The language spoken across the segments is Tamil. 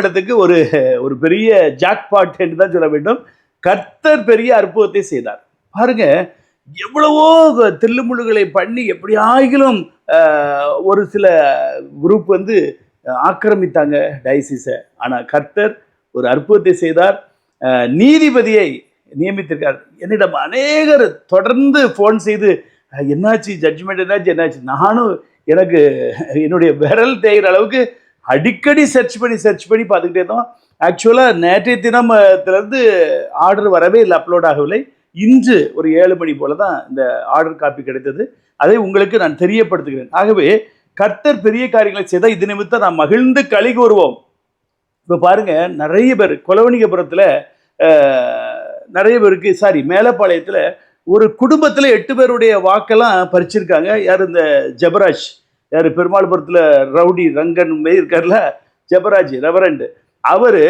இடத்துக்கு ஒரு ஒரு பெரிய ஜாக்பாட் என்று தான் சொல்ல வேண்டும். கர்த்தர் பெரிய அற்புதத்தை செய்தார். பாருங்க எவ்வளவோ தில்லுமுழுகளை பண்ணி எப்படியாகிலும் ஆகிலும் ஒரு சில குரூப் வந்து ஆக்கிரமித்தாங்க டயசிஸை ஆனால் கர்த்தர் ஒரு அற்புதத்தை செய்தார். நீதிபதியை நியமித்திருக்கார். என்னிடம் அநேகர் தொடர்ந்து ஃபோன் செய்து என்னாச்சு? ஜட்ஜ்மெண்ட் என்னாச்சு? என்னாச்சு? நானும் எனக்கு என்னுடைய விரல் தேய்கிற அளவுக்கு அடிக்கடி சர்ச் பண்ணி சர்ச் பண்ணி பார்த்துக்கிட்டே இருந்தோம். ஆக்சுவலாக நேற்றைய தினத்திலேருந்து ஆர்டர் வரவே இல்லை அப்லோட் ஆகவில்லை. இன்று ஒரு ஏழு மணி போல தான் இந்த ஆர்டர் காப்பி கிடைத்தது. அதை உங்களுக்கு நான் தெரியப்படுத்துகிறேன். ஆகவே கர்த்தர் பெரிய காரியங்களை செய்தால் இது நிமித்தம் நான் மகிழ்ந்து களி கூறுவோம். இப்போ பாருங்க நிறைய பேர் கொலவணிகபுரத்தில் நிறைய பேருக்கு சாரி மேலப்பாளையத்தில் ஒரு குடும்பத்தில் எட்டு பேருடைய வாக்கெல்லாம் பறிச்சிருக்காங்க. யார் இந்த ஜபராஜ்? யார்? பெருமாள்புரத்தில் ரவுடி ரங்கன் மாரி இருக்கார்ல ஜபராஜ் ரெவரண்டு அவர்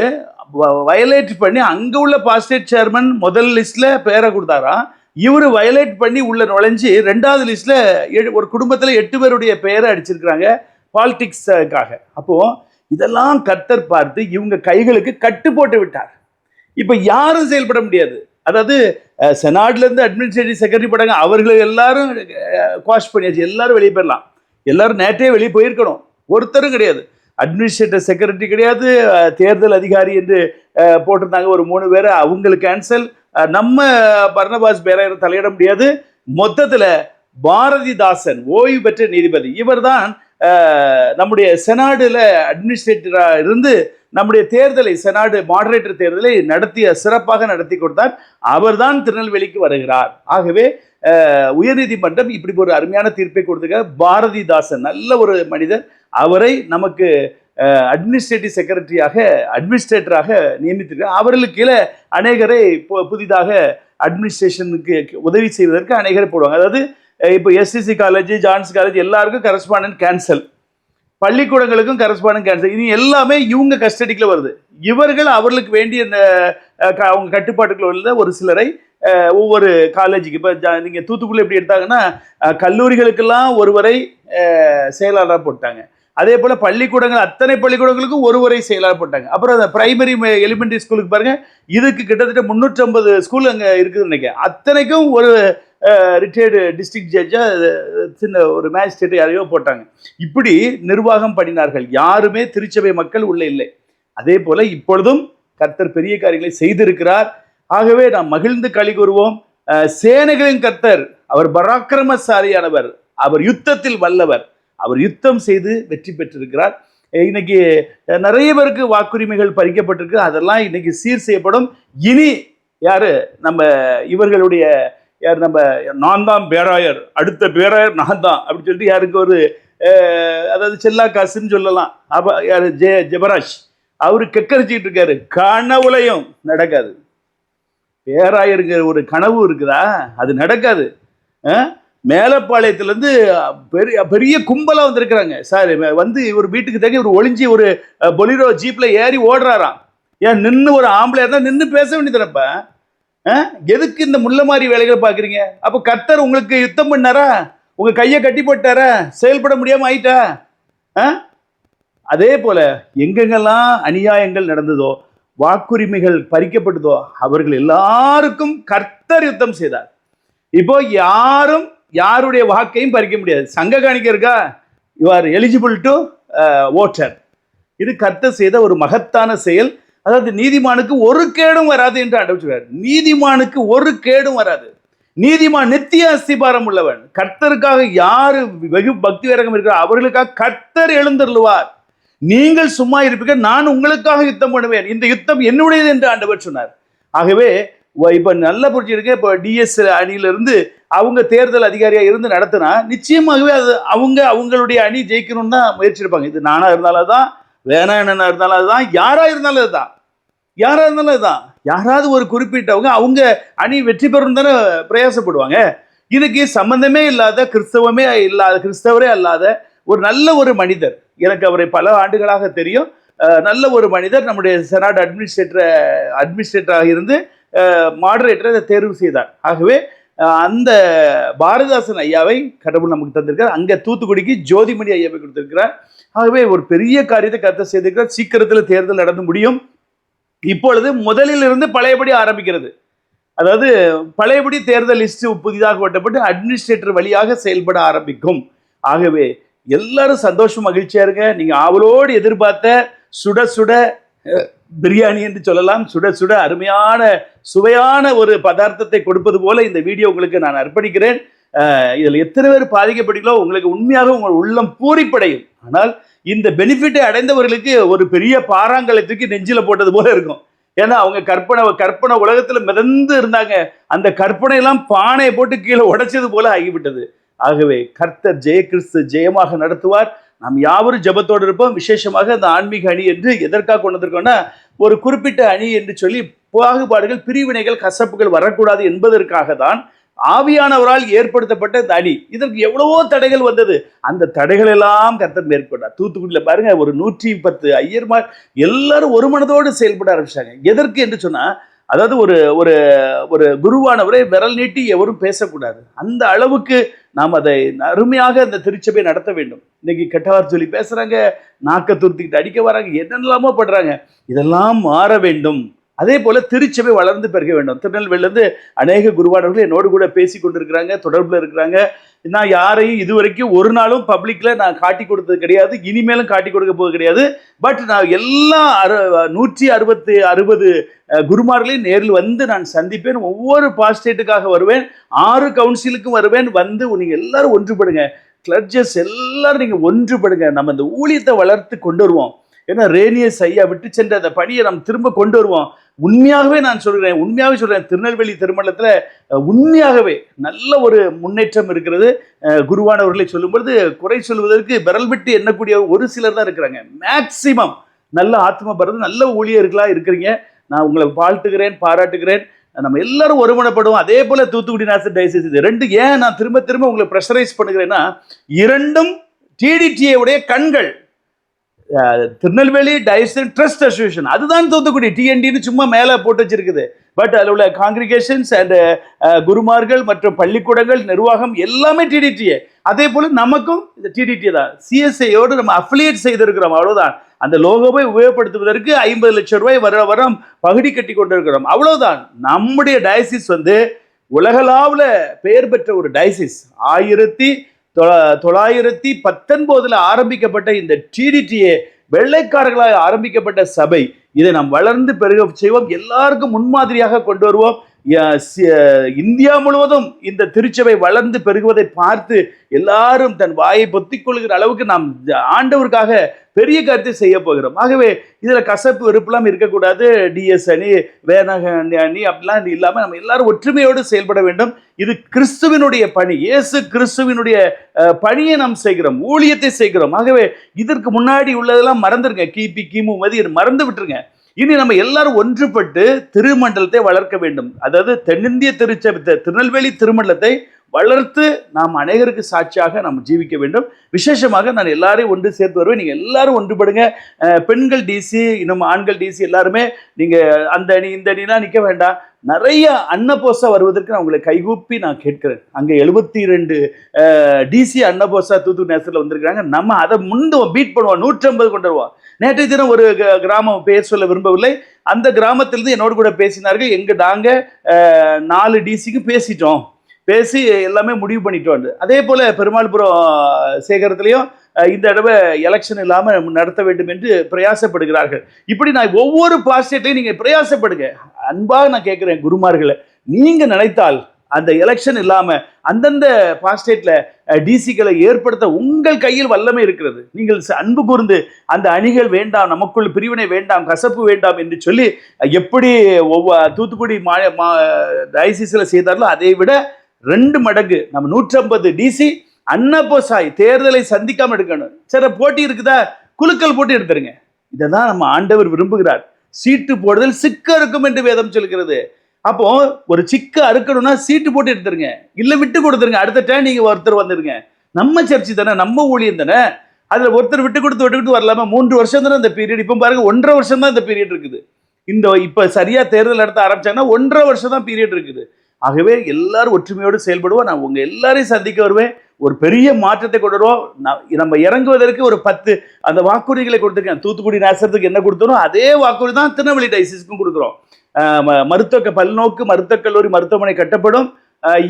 வயலேட் பண்ணி அங்கே உள்ள பாஸ்டேட் சேர்மன் முதல் லிஸ்ட்டில் பேரை கொடுத்தாராம் இவர் வயலேட் பண்ணி உள்ளே நுழைஞ்சு ரெண்டாவது லிஸ்ட்டில் ஒரு குடும்பத்தில் எட்டு பேருடைய பெயரை அடிச்சிருக்கிறாங்க பாலிடிக்ஸுக்காக அப்போது இதெல்லாம் கத்தர் பார்த்து இவங்க கைகளுக்கு கட்டு போட்டு விட்டார். இப்போ யாரும் செயல்பட முடியாது. அதாவது செனாட்லேருந்து அட்மினிஸ்ட்ரேட்டிவ் செக்ரட்டரி படாங்க அவர்கள் எல்லாரும் குவாஷ் பண்ணியாச்சு. எல்லாரும் வெளியே போயிடலாம் எல்லாரும் நேற்றே வெளியே போயிருக்கணும். ஒருத்தரும் கிடையாது. அட்மினிஸ்ட்ரேட்டிவ் செக்ரட்டரி கிடையாது. தேர்தல் அதிகாரி என்று போட்டிருந்தாங்க. ஒரு மூணு பேர். அவங்களுக்கு கேன்சல் நம்ம பர்ணபாஸ் பேர தலையிட முடியாது. மொத்தத்தில் பாரதிதாசன் ஓய்வு பெற்ற நீதிபதி. இவர்தான் தான் நம்முடைய செனாடில் அட்மினிஸ்ட்ரேட்டராக இருந்து நம்முடைய தேர்தலை செனாடு மாடரேட்டர் தேர்தலை நடத்திய சிறப்பாக நடத்தி கொடுத்தார். அவர்தான் திருநெல்வேலிக்கு வருகிறார். ஆகவே உயர்நீதிமன்றம் இப்படி ஒரு அருமையான தீர்ப்பை கொடுத்துக்க பாரதிதாசன் நல்ல ஒரு மனிதர். அவரை நமக்கு அட்மினிஸ்ட்ரேட்டிவ் செக்ரட்டரியாக அட்மினிஸ்ட்ரேட்டராக நியமித்திருக்கிறார் அவர்களுக்கு கீழே அநேகரை புதிதாக அட்மினிஸ்ட்ரேஷனுக்கு உதவி செய்வதற்கு அநேகரை போடுவாங்க. அதாவது இப்போ எஸ்சிசி காலேஜ் ஜான்ஸ் காலேஜ் எல்லாருக்கும் கரஸ்பாண்டன்ட் கேன்சல் பள்ளிக்கூடங்களுக்கும் கரஸ்பாண்டன்ட் கேன்சல் இது எல்லாமே இவங்க கஸ்டடிக்கில் வருது. இவர்கள் அவர்களுக்கு வேண்டிய இந்த, க- அவங்க கட்டுப்பாட்டுக்குள்ள உள்ள ஒரு சிலரை ஒவ்வொரு காலேஜுக்கு இப்போ நீங்கள் தூத்துக்குடி எப்படி எடுத்தாங்கன்னா கல்லூரிகளுக்கெல்லாம் ஒருவரை செயலாளராக போட்டாங்க. அதே போல் பள்ளிக்கூடங்கள் அத்தனை பள்ளிக்கூடங்களுக்கும் ஒருவரை செயலாளர் போட்டாங்க. அப்புறம் அந்த பிரைமரி எலிமெண்ட்ரி ஸ்கூலுக்கு பாருங்கள் இதுக்கு கிட்டத்தட்ட முந்நூற்றம்பது ஸ்கூல் அங்கே இருக்குதுன்னு நினைக்கிறேன். அத்தனைக்கும் ஒரு ரிட்டையர்டு டிஸ்ட்ரிக்ட் ஜட்ஜாக சின்ன ஒரு மேஜிஸ்ட்ரேட் யாரையோ போட்டாங்க. இப்படி நிர்வாகம் பண்ணினார்கள். யாருமே திருச்சபை மக்கள் உள்ளே இல்லை. அதே போல் இப்பொழுதும் கர்த்தர் பெரிய காரியங்களை செய்திருக்கிறார். ஆகவே நாம் மகிழ்ந்து களி கூறுவோம். சேனைகளின் கர்த்தர் அவர் பராக்கிரமசாலியானவர் அவர் யுத்தத்தில் வல்லவர் அவர் யுத்தம் செய்து வெற்றி பெற்றிருக்கிறார். இன்னைக்கு நிறைய பேருக்கு வாக்குரிமைகள் பறிக்கப்பட்டிருக்கு. அதெல்லாம் இன்னைக்கு சீர் செய்யப்படும். இனி யார்? நம்ம இவர்களுடைய யார் நம்ம நான் தான் பேராயர் அடுத்த பேராயர் நான் தான் அப்படின்னு சொல்லிட்டு யாருக்கு ஒரு அதாவது செல்லா காசுன்னு சொல்லலாம். அப்போ யார்? ஜெ ஜெபராஜ். அவர் கெக்கரிச்சிக்கிட்டு இருக்காரு. கனவுலையும் நடக்காது. பேராயருக்கு ஒரு கனவு இருக்குதா? அது நடக்காது. அஹ்? மேலப்பாளையத்துலேருந்து பெரிய பெரிய கும்பலாக வந்திருக்கிறாங்க. சார் வந்து இவர் வீட்டுக்கு தேங்க இவர் ஒளிஞ்சி ஒரு பொலிரோ ஜீப்பில் ஏறி ஓடுறாராம். ஏன் நின்று ஒரு ஆம்பளை இருந்தால் நின்று பேச வேண்டியதுனப்ப எதுக்கு இந்த முள்ள மாதிரி வேலைகளை பார்க்குறீங்க? அப்போ கத்தர் உங்களுக்கு யுத்தம் பண்ணாரா? உங்கள் கையை கட்டி போட்டாரா? செயல்பட முடியாமல் ஆயிட்டா? ஆ? அதே போல எங்கெங்கெல்லாம் அநியாயங்கள் நடந்ததோ வாக்குரிமைகள் பறிக்கப்பட்டதோ அவர்கள் எல்லாருக்கும் கர்த்தர் யுத்தம் செய்தார். இப்போ யாரும் யாருடைய வாக்கையும் பறிக்க முடியாது. சங்க காணிக்க இருக்கா? You are eligible to voter இது கர்த்தர் செய்த ஒரு மகத்தான செயல். அதாவது நீதிமானுக்கு ஒரு கேடும் வராது என்று அடைச்சுவார் நீதிமானுக்கு ஒரு கேடும் வராது. நீதிமான் நித்திய அஸ்திபாரம் உள்ளவன். கர்த்தருக்காக யாரு வெகு பக்தி வேரகம் இருக்கிறார் அவர்களுக்காக கர்த்தர் எழுந்தருளுவார். நீங்கள் சும்மா இருப்பீங்க நான் உங்களுக்காக யுத்தம் பண்ணுவேன். இந்த யுத்தம் என்னுடையது என்று ஆண்டவர் சொன்னார். ஆகவே வ- இப்ப நல்ல புரிஞ்சிருக்க இப்போ டிஎஸ் அணியிலிருந்து அவங்க தேர்தல் அதிகாரியா இருந்து நடத்தினா நிச்சயமாகவே அது அவங்க அவங்களுடைய அணி ஜெயிக்கணும்னு தான் முயற்சி இருப்பாங்க இது நானா இருந்தாலும் அதுதான் வேணாண்ணனா இருந்தாலும் அதுதான் யாரா இருந்தாலும் அதுதான். யாரா இருந்தாலும் அதுதான். யாராவது ஒரு குறிப்பிட்டவங்க அவங்க அணி வெற்றி பெறும் தானே பிரயாசப்படுவாங்க. இதுக்கு சம்பந்தமே இல்லாத கிறிஸ்தவமே இல்லாத கிறிஸ்தவரே அல்லாத ஒரு நல்ல ஒரு மனிதர். எனக்கு அவரை பல ஆண்டுகளாக தெரியும். நல்ல ஒரு மனிதர் நம்முடைய செனாட் அட்மினிஸ்ட்ரேட்டர் அட்மினிஸ்ட்ரேட்டராக இருந்து மாடரேட்டரை தேர்வு செய்தார். ஆகவே அந்த பாரதிதாசன் ஐயாவை கடவுள் நமக்கு தந்திருக்கார். அங்கே தூத்துக்குடிக்கு ஜோதிமணி ஐயாவை கொடுத்திருக்கிறார். ஆகவே ஒரு பெரிய காரியத்தை கருத்தை செய்திருக்கிறார். சீக்கிரத்தில் தேர்தல் நடந்து முடியும். இப்பொழுது முதலில் இருந்து பழையபடி ஆரம்பிக்கிறது. அதாவது பழையபடி தேர்தல் லிஸ்ட் புதிதாக ஓட்டப்பட்டு அட்மினிஸ்ட்ரேட்டர் வழியாக செயல்பட ஆரம்பிக்கும். ஆகவே எல்லாரும் சந்தோஷம் மகிழ்ச்சியா இருங்க. நீங்க ஆவலோடு எதிர்பார்த்த சுட சுட பிரியாணி என்று சொல்லலாம். சுட சுட அருமையான சுவையான ஒரு பதார்த்தத்தை கொடுப்பது போல இந்த வீடியோ உங்களுக்கு நான் அர்ப்பணிக்கிறேன். இதில் எத்தனை பேர் பாதிக்கப்படுகிறோ உங்களுக்கு உண்மையாக உங்கள் உள்ளம் பூரிப்படையும். ஆனால் இந்த பெனிஃபிட்டை அடைந்தவர்களுக்கு ஒரு பெரிய பாறாங்கலை தூக்கி நெஞ்சில போட்டது போல இருக்கும். ஏன்னா அவங்க கற்பனை கற்பனை உலகத்தில் மிதந்து இருந்தாங்க. அந்த கற்பனை எல்லாம் பானையை போட்டு கீழே உடைச்சது போல ஆகிவிட்டது. ஆகவே கர்த்தர் ஜெய கிறிஸ்து ஜெயமாக நடத்துவார். நாம் யாவரும் ஜெபத்தோடு இருப்போம். விசேஷமாக அந்த ஆன்மீக அணி என்று எதற்காக கொண்டு வந்திருக்கோம்னா ஒரு குறிப்பிட்ட அணி என்று சொல்லி பாகுபாடுகள் பிரிவினைகள் கசப்புகள் வரக்கூடாது என்பதற்காக தான் ஆவியானவரால் ஏற்படுத்தப்பட்ட இந்த அணி. இதற்கு எவ்வளவோ தடைகள் வந்தது. அந்த தடைகள் எல்லாம் கர்த்தர் மேற்கொண்டார். தூத்துக்குடியில் பாருங்க ஒரு நூற்றி பத்து ஐயர்மார் எல்லாரும் ஒரு மனதோடு செயல்பட ஆரம்பிச்சாங்க எதற்கு என்று சொன்னா அதாவது ஒரு ஒரு ஒரு குருவானவரை விரல் நீட்டி எவரும் பேசக்கூடாது. அந்த அளவுக்கு நாம் அதை அருமையாக அந்த திருச்சபை நடத்த வேண்டும். இன்னைக்கு கெட்டவார் சொல்லி பேசுகிறாங்க நாக்க துருத்திக்கிட்டு அடிக்க வராங்க என்னென்னலாமோ படுறாங்க. இதெல்லாம் மாற வேண்டும். அதே போல திருச்சபை வளர்ந்து பெருக வேண்டும். திருநெல்வேலியிலேருந்து அநேக குருவானவர்கள் என்னோடு கூட பேசி கொண்டிருக்கிறாங்க தொடர்பில் இருக்கிறாங்க. நான் யாரையும் இதுவரைக்கும் ஒரு நாளும் பப்ளிக்ல நான் காட்டி கொடுத்தது கிடையாது. இனிமேலும் காட்டி கொடுக்க போது கிடையாது. பட் நான் எல்லா அறு நூற்றி அறுபத்தி அறுபது குருமார்களையும் நேரில் வந்து நான் சந்திப்பேன். ஒவ்வொரு பாஸ்டேட்டுக்காக வருவேன். ஆறு கவுன்சிலுக்கும் வருவேன். வந்து நீங்க எல்லாரும் ஒன்றுபடுங்க. கிளர்ஜஸ் எல்லாரும் நீங்க ஒன்றுபடுங்க. நம்ம இந்த ஊழியத்தை வளர்த்து கொண்டு வருவோம். ஏன்னா ரேனியஸ் ஐயா விட்டு சென்ற அந்த பணியை நாம் திரும்ப கொண்டு வருவோம். உண்மையாகவே நான் சொல்கிறேன் உண்மையாகவே சொல்கிறேன் திருநெல்வேலி திருமணத்தில் உண்மையாகவே நல்ல ஒரு முன்னேற்றம் இருக்கிறது. குருவானவர்களை சொல்லும் பொழுது குறை சொல்வதற்கு விரல் விட்டு எண்ணக்கூடிய ஒரு சிலர் தான் இருக்கிறாங்க. மேக்சிமம் நல்ல ஆத்ம பரது நல்ல ஊழியர்களாக இருக்கிறீங்க. நான் உங்களை வாழ்த்துகிறேன் பாராட்டுகிறேன். நம்ம எல்லாரும் ஒருமனப்படுவோம். அதே போல தூத்துக்குடி நாசர் டைசஸ் இது ரெண்டு. ஏன் நான் திரும்ப திரும்ப உங்களை ப்ரெஷரைஸ் பண்ணுகிறேன்னா இரண்டும் டிடிடிஏ உடைய கண்கள் திருநெல்வேலி டைசன் ட்ரஸ்ட் அசோசியேஷன் அதுதான் தூத்துக்குடி. டிஎன்டின்னு சும்மா மேலே போட்டு வச்சிருக்குது. பட் அதில் உள்ள காங்கிரிகேஷன்ஸ் அண்ட் குருமார்கள் மற்றும் பள்ளிக்கூடங்கள் நிர்வாகம் எல்லாமே டிடிடிஏ அதே போல் நமக்கும் இந்த டிடிடி தான். சிஎஸ்ஐயோடு நம்ம அஃபிலியேட் செய்திருக்கிறோம். அவ்வளோதான் அந்த லோகோவை உபயோகப்படுத்துவதற்கு ஐம்பது லட்சம் ரூபாய் வர வரம் பகுடி கட்டி கொண்டிருக்கிறோம். அவ்வளோதான் நம்முடைய டயசிஸ் வந்து உலகளாவில் பெயர் பெற்ற ஒரு டயசிஸ் ஆயிரத்தி தொள்ளாயிரத்தி பத்தொன்பதுல ஆரம்பிக்கப்பட்ட இந்த டிடிடிஏ வெள்ளைக்காரர்களால் ஆரம்பிக்கப்பட்ட சபை இதை நாம் வளர்ந்து பெருக செய்வோம் எல்லாருக்கும் முன்மாதிரியாக கொண்டு வருவோம். இந்தியா முழுவதும் இந்த திருச்சபை வளர்ந்து பெருகுவதை பார்த்து எல்லாரும் தன் வாயை பொத்திக் கொள்கிற அளவுக்கு நாம் ஆண்டவருக்காக பெரிய கருத்தை செய்ய போகிறோம். ஆகவே இதுல கசப்பு வெறுப்புலாம் இருக்கக்கூடாது. டிஎஸ் அணி வேணக அணி அப்படிலாம் இல்லாம நம்ம எல்லாரும் ஒற்றுமையோடு செயல்பட வேண்டும். இது கிறிஸ்துவினுடைய பணி. இயேசு கிறிஸ்துவினுடைய பணியை நாம் செய்கிறோம். ஊழியத்தை செய்கிறோம். ஆகவே இதற்கு முன்னாடி உள்ளதெல்லாம் மறந்துருங்க. கிபி கிமு மதி மறந்து விட்டுருங்க. இனி நம்ம எல்லாரும் ஒன்றுபட்டு திருமண்டலத்தை வளர்க்க வேண்டும். அதாவது தென்னிந்திய திருச்சபை திருநெல்வேலி திருமண்டலத்தை வளர்த்து நாம் அநேகருக்கு சாட்சியாக நாம் ஜீவிக்க வேண்டும். விசேஷமாக நான் எல்லாரையும் ஒன்று சேர்த்து வருவேன். நீங்கள் எல்லாரும் ஒன்றுபடுங்க. பெண்கள் டிசி இன்னும் ஆண்கள் டிசி எல்லாருமே நீங்கள் அந்த அணி இந்த அணிலாம் நிற்க வேண்டாம். நிறைய அன்னபோசா வருவதற்கு நான் உங்களை கைகூப்பி நான் கேட்கிறேன். அங்கே எழுபத்தி ரெண்டு டிசி அன்னபோசா தூத்துக்குடி நேசத்தில் வந்திருக்கிறாங்க. நம்ம அதை முந்து பீட் பண்ணுவோம் நூற்றம்பது கொண்டு வருவோம் நேற்றைய தினம் ஒரு க- கிராமம் பேர் சொல்ல விரும்பவில்லை. அந்த கிராமத்திலிருந்து என்னோடு கூட பேசினார்கள். எங்கள் நாங்கள் நாலு டிசிக்கு பேசிட்டோம். பேசி எல்லாமே முடிவு பண்ணிட்டோம் அதே. போல பெருமாள்புரம் சேகரத்திலையும் இந்த தடவை எலெக்ஷன் இல்லாம நடத்த வேண்டும் என்று பிரயாசப்படுகிறார்கள். இப்படி நான் ஒவ்வொரு பாஸ்டேட்டையும் நீங்க பிரயாசப்படுங்க. அன்பாக நான் கேட்கிறேன் குருமார்களை நீங்க நினைத்தால் அந்த எலெக்ஷன் இல்லாம அந்தந்த பாஸ்டேட்ல டிசிக்களை ஏற்படுத்த உங்கள் கையில் வல்லமை இருக்கிறது. நீங்கள் ச- அன்பு கூர்ந்து அந்த அணிகள் வேண்டாம் நமக்குள் பிரிவினை வேண்டாம் கசப்பு வேண்டாம் என்று சொல்லி எப்படி ஒவ்வொரு தூத்துக்குடி மா மா டயசிஸில் செய்தார்களோ அதை விட ரெண்டு மடங்கு. நம்ம நூற்றம்பது டிசி அன்னபோசாய் தேர்தலை சந்திக்காமல் எடுக்கணும். சரி போட்டி இருக்குதா? குலுக்கல் போட்டி எடுத்துருங்க. இதை தான் நம்ம ஆண்டவர் விரும்புகிறார். சீட்டு போடுதல் சிக்க இருக்கும் என்று வேதம் சொல்கிறது. அப்போ ஒரு சிக்க அறுக்கணும்னா சீட்டு போட்டு எடுத்துருங்க. இல்லை விட்டு கொடுத்துருங்க. அடுத்த டைம் நீங்கள் ஒருத்தர் வந்துருங்க. நம்ம சர்ச்சி தானே நம்ம ஊழியம் தானே. அதில் ஒருத்தர் விட்டு கொடுத்து விட்டு கொடுத்து வரலாமா? மூன்று வருஷம் தானே இந்த பீரியட் இப்போ பாருங்க ஒன்றரை வருஷம் தான் இந்த பீரியட் இருக்குது. இந்த இப்போ சரியாக தேர்தல் நடத்த ஆரம்பிச்சாங்கன்னா ஒன்றரை வருஷம் தான் பீரியட் இருக்குது. ஆகவே எல்லாரும் ஒற்றுமையோடு செயல்படுவோம். நான் உங்கள் எல்லாரையும் சந்திக்க வருவேன். ஒரு பெரிய மாற்றத்தை கொண்டு வருவோம். ந- நம்ம இறங்குவதற்கு ஒரு பத்து அந்த வாக்குறுதிகளை கொடுத்துருக்கேன். தூத்துக்குடி நேசத்துக்கு என்ன கொடுத்தோம் அதே வாக்குறுதி தான் திருநெல்வேலி டைசிஸ்க்கும் கொடுக்குறோம். ம- மருத்துவ பல்நோக்கு மருத்துவக் கல்லூரி மருத்துவமனை கட்டப்படும்.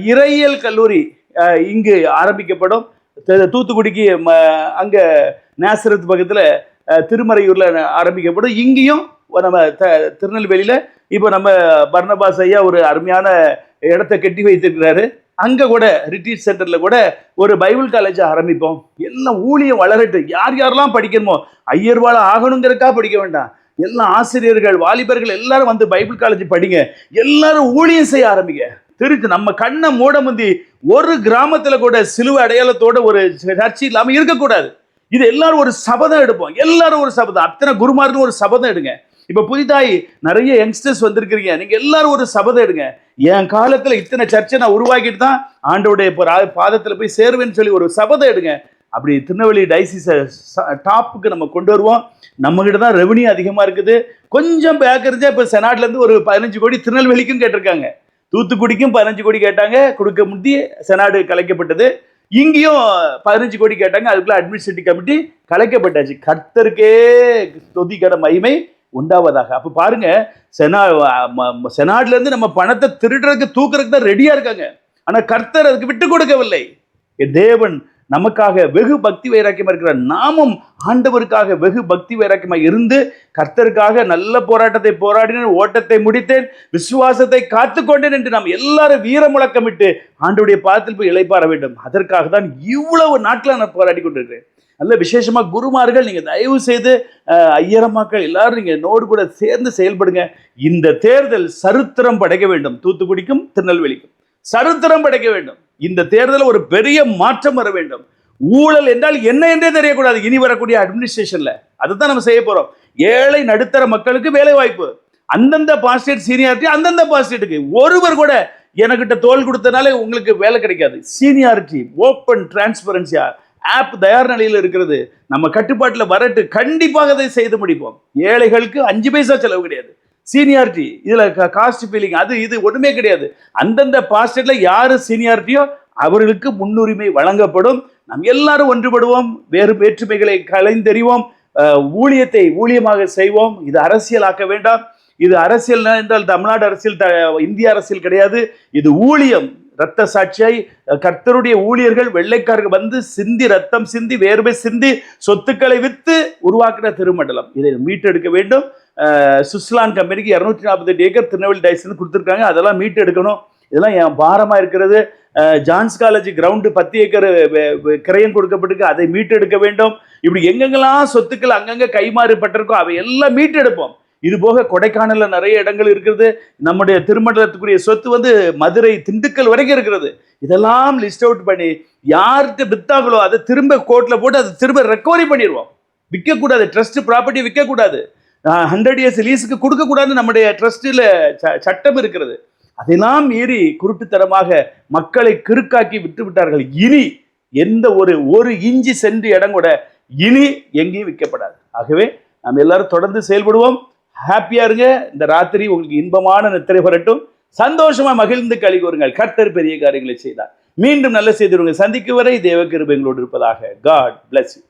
இறையியல் கல்லூரி இங்கு ஆரம்பிக்கப்படும். தூத்துக்குடிக்கு ம- அங்க நேசரத் பக்கத்தில் ஆஹ் ஆரம்பிக்கப்படும். இங்கேயும் நம்ம த- திருநெல்வேலியில் இப்போ நம்ம பர்ணபாஸ் ஐயா ஒரு அருமையான இடத்த கட்டி வைத்திருக்கிறாரு. அங்க கூட ரிட்ரீட் சென்டர்ல கூட ஒரு பைபிள் காலேஜ் ஆரம்பிப்போம். எல்லாம் ஊழியம் வளரட்டும் யார் யாரெல்லாம் படிக்கணுமோ ஐயர்வாழ ஆகணுங்கிறக்கா படிக்க வேண்டாம். எல்லாம் ஆசிரியர்கள் வாலிபர்கள் எல்லாரும் வந்து பைபிள் காலேஜ் படிங்க. எல்லாரும் ஊழியம் செய்ய ஆரம்பிங்க. திருச்சி நம்ம கண்ணை மூட முந்தி ஒரு கிராமத்துல கூட சிலுவை அடையாளத்தோட ஒரு சர்ச்சை இல்லாம இருக்கக்கூடாது. இது எல்லாரும் ஒரு சபதம் எடுப்போம். எல்லாரும் ஒரு சபதம். அத்தனை குருமார்னு ஒரு சபதம் எடுங்க. இப்ப புதிதாய் நிறைய யங்ஸ்டர்ஸ் வந்திருக்கிறீங்க. நீங்க எல்லாரும் ஒரு சபதம் எடுங்க. என் காலத்துல இத்தனை சர்ச்சை நான் உருவாக்கிட்டு தான் ஆண்டோடைய பா- பாதத்துல போய் சேருவேன்னு சொல்லி ஒரு சபதம் எடுங்க. அப்படி திருநெல்வேலி டைசிஸை டாப்புக்கு நம்ம கொண்டு வருவோம். நம்மகிட்ட தான் ரெவன்யூ அதிகமா இருக்குது. கொஞ்சம் பேக்கரிஞ்சா இப்போ செனாட்ல இருந்து ஒரு பதினஞ்சு கோடி திருநெல்வேலிக்கும் கேட்டிருக்காங்க. தூத்துக்குடிக்கும் பதினஞ்சு கோடி கேட்டாங்க. கொடுக்க முந்தி செனாடு கலைக்கப்பட்டது. இங்கேயும் பதினஞ்சு கோடி கேட்டாங்க. அதுக்குள்ள அட்மினிஸ்ட்ரேட்டிவ் கமிட்டி கலைக்கப்பட்டாச்சு. கர்த்தருக்கே தொதிக்கிற மகிமை. உண்டாவதாக. அப்போ பாருங்க செனா ம- இருந்து நம்ம பணத்தை திருடுறதுக்கு தூக்குறதுக்கு தான் ரெடியா இருக்காங்க. ஆனா கர்த்தர் அதுக்கு விட்டு கொடுக்கவில்லை. என் தேவன் நமக்காக வெகு பக்தி வைராக்கியமா இருக்கிற நாமும் ஆண்டவருக்காக வெகு பக்தி வைராக்கியமா இருந்து கர்த்தருக்காக நல்ல போராட்டத்தை போராடினேன் ஓட்டத்தை முடித்தேன் விசுவாசத்தை காத்துக்கொண்டேன் என்று நாம் எல்லாரும் வீர முழக்கமிட்டு ஆண்டுடைய பாதத்தில் போய் இழைப்பாற வேண்டும். அதற்காக தான் இவ்வளவு நாட்களாக நான் போராடி கொண்டிருக்கிறேன். நல்ல விசேஷமாக குருமார்கள் நீங்கள் தயவு செய்து அஹ், ஐயரமாக்கள் எல்லாரும் நீங்கள் நோடு கூட சேர்ந்து செயல்படுங்க. இந்த தேர்தல் சரித்திரம் படைக்க வேண்டும். தூத்துக்குடிக்கும் திருநெல்வேலிக்கும். சரித்திரம் படைக்க வேண்டும். இந்த தேர்தலில் ஒரு பெரிய மாற்றம் வர வேண்டும். ஊழல் என்றால் என்ன என்றே தெரியக்கூடாது. இனி வரக்கூடிய அட்மினிஸ்ட்ரேஷனில் அதை தான் நம்ம செய்ய போகிறோம் ஏழை நடுத்தர மக்களுக்கு வேலை வாய்ப்பு அந்தந்த பாஸ்டேட் சீனியாரிட்டி அந்தந்த பாஸ்டேட்டுக்கு ஒருவர் கூட எனக்கிட்ட தோல் கொடுத்தனால உங்களுக்கு வேலை கிடைக்காது. சீனியாரிட்டி ஓப்பன் டிரான்ஸ்பரன்சியாக ஆப் தயார் நிலையில் இருக்கிறது. நம்ம கட்டுப்பாட்டில் வரட்டு கண்டிப்பாக அதை செய்து முடிப்போம். ஏழைகளுக்கு அஞ்சு பைசா செலவு கிடையாது. சீனியாரிட்டி இதில் காஸ்ட் ஃபீலிங் அது இது ஒன்றுமே கிடையாது. அந்தந்த பாஸ்டேட்டில் யார் சீனியாரிட்டியோ அவர்களுக்கு முன்னுரிமை வழங்கப்படும். நாம் எல்லாரும் ஒன்றுபடுவோம். வேறு வேற்றுமைகளை கலைந்தெறிவோம் ஊழியத்தை ஊழியமாக செய்வோம். இது அரசியலாக்க வேண்டாம். இது அரசியல் என்றால் தமிழ்நாடு அரசியல் த- இந்திய அரசியல் கிடையாது. இது ஊழியம். ரத்த சாட்சியாய் கர்த்தருடைய ஊழியர்கள் வெள்ளைக்காரர்கள் வந்து சிந்தி ரத்தம் சிந்தி வேர்வை சிந்தி சொத்துக்களை விற்று உருவாக்கின திருமண்டலம். இதை மீட்டெடுக்க வேண்டும். அஹ், சுவிட்சர்லாந்து கம்பெனிக்கு இரநூத்தி நாற்பத்தெட்டு ஏக்கர் திருநெல்வேலி டைஸ்னு கொடுத்துருக்காங்க. அதெல்லாம் மீட்டு எடுக்கணும் இதெல்லாம் என் பாரமாக இருக்கிறது. ஜான்ஸ் காலேஜ் கிரவுண்டு பத்து ஏக்கர் கிரையம் கிரயம் கொடுக்கப்பட்டிருக்கு. அதை மீட்டெடுக்க வேண்டும். இப்படி எங்கெங்கெல்லாம் சொத்துக்கள் அங்கங்கே கைமாறுபட்டிருக்கோ அவை எல்லாம் மீட்டெடுப்போம். இது போக கொடைக்கானல்ல நிறைய இடங்கள் இருக்கிறது. நம்முடைய திருமண்டலத்துக்குரிய சொத்து வந்து மதுரை திண்டுக்கல் வரைக்கும் இருக்கிறது. இதெல்லாம் லிஸ்ட் அவுட் பண்ணி யார்கிட்ட வித்தாங்களோ அதை திரும்ப கோர்ட்ல போட்டு அதை திரும்ப ரெக்கவரி பண்ணிடுவோம். விற்கக்கூடாது ட்ரஸ்ட் ப்ராப்பர்ட்டி விற்கக்கூடாது ஹண்ட்ரட் இயர்ஸ் லீஸுக்கு கொடுக்கக்கூடாதுன்னு நம்முடைய ட்ரஸ்ட்டில் சட்டம் இருக்கிறது. அதெல்லாம் மீறி குருட்டுத்தனமாக மக்களை கிறுக்காக்கி விட்டு விட்டார்கள். இனி எந்த ஒரு ஒரு இஞ்சி சென்று இடம் கூட இனி எங்கேயும் விற்கப்படாது. ஆகவே நாம் எல்லாரும் தொடர்ந்து செயல்படுவோம். ஹாப்பியாக இருங்க. இந்த ராத்திரி உங்களுக்கு இன்பமான நித்திரை வரட்டும். சந்தோஷமாக மகிழ்ந்து கழி கூறுங்கள். கர்த்தர் பெரிய காரியங்களை செய்தார். மீண்டும் நல்ல செய்தி சந்திக்கும் வரை தேவ கிருபை எங்களோடு இருப்பதாக காட் பிளஸ் யூ